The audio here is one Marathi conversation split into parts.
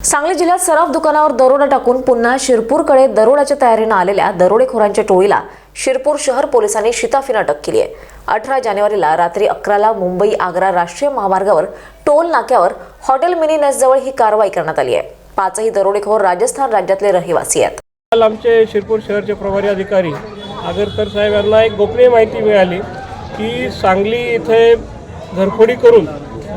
सांगली जिल्ह्यात सराफ दुकानावर दरोडा टाकून पुन्हा शिरपूरकडे दरोड्याच्या तयारीनं आलेल्या दरोडेखोरांच्या टोळीला शिरपूर शहर पोलिसांनी शिताफीनं अटक केली आहे. अठरा जानेवारीला रात्री अकराला मुंबई आग्रा राष्ट्रीय महामार्गावर टोल नाक्यावर हॉटेल मिनी जवळ ही कारवाई करण्यात आली आहे. पाचही दरोडेखोर राजस्थान राज्यातले रहिवासी आहेत. काल आमचे शिरपूर शहरचे प्रभारी अधिकारी आगरकर साहेब यांना एक गोपनीय माहिती मिळाली की सांगली इथे घरफोडी करून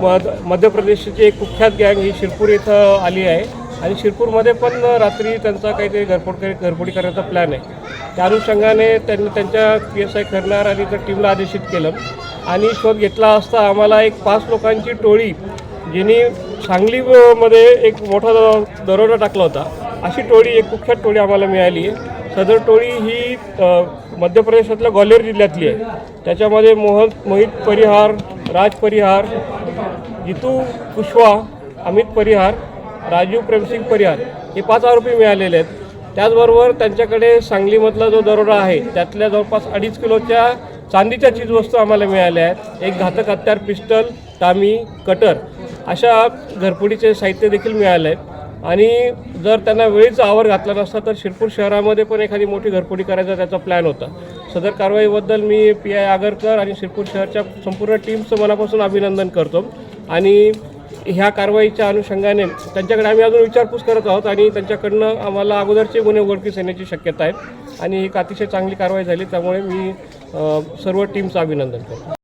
मध मध्य प्रदेशची एक कुख्यात गँग ही शिरपूर इथं आली आहे. आणि शिरपूरमध्ये पण रात्री त्यांचा काहीतरी घरफोड घरफोडी करण्याचा प्लॅन आहे. त्या अनुषंगाने त्यांनी त्यांच्या पी एस आय करणार आणि त्या टीमला आदेशित केलं. आणि शोध घेतला असता आम्हाला एक पाच लोकांची टोळी ज्यांनी सांगलीमध्ये एक मोठा दरोडा टाकला होता अशी टोळी एक कुख्यात टोळी आम्हाला मिळाली आहे. सदर टोळी ही मध्य प्रदेशातल्या ग्वाल्हेर जिल्ह्यातली आहे. त्याच्यामध्ये मोहन मोहित परिहार राज परिहार जितू कुशवा अमित परिहार राजीव प्रेमसिंग परिहार हे पाच आरोपी मिळालेले आहेत. त्याचबरोबर त्यांच्याकडे सांगलीमधला जो दरोडा आहे त्यातल्या जवळपास अडीच किलोच्या चांदीच्या चीजवस्तू आम्हाला मिळाल्या आहेत. एक घातक हत्यार पिस्टल टामी कटर अशा घरपुडीचे साहित्य देखील मिळालं आहे आणि जर त्यांना वेळीच आवर घातला नसता तर शिरपूर शहरामध्ये पण एखादी मोठी घरफोडी करायचा त्याचा प्लॅन होता. सदर कारवाईबद्दल मी पी आय आगरकर आणि शिरपूर शहरच्या संपूर्ण टीमचं मनापासून अभिनंदन करतो. आणि ह्या कारवाईच्या अनुषंगाने त्यांच्याकडे आम्ही अजून विचारपूस करत आहोत आणि त्यांच्याकडनं आम्हाला अगोदरचे गुन्हे उघडकीस येण्याची शक्यता आहे आणि एक अतिशय चांगली कारवाई झाली त्यामुळे मी सर्व टीमचं अभिनंदन करतो.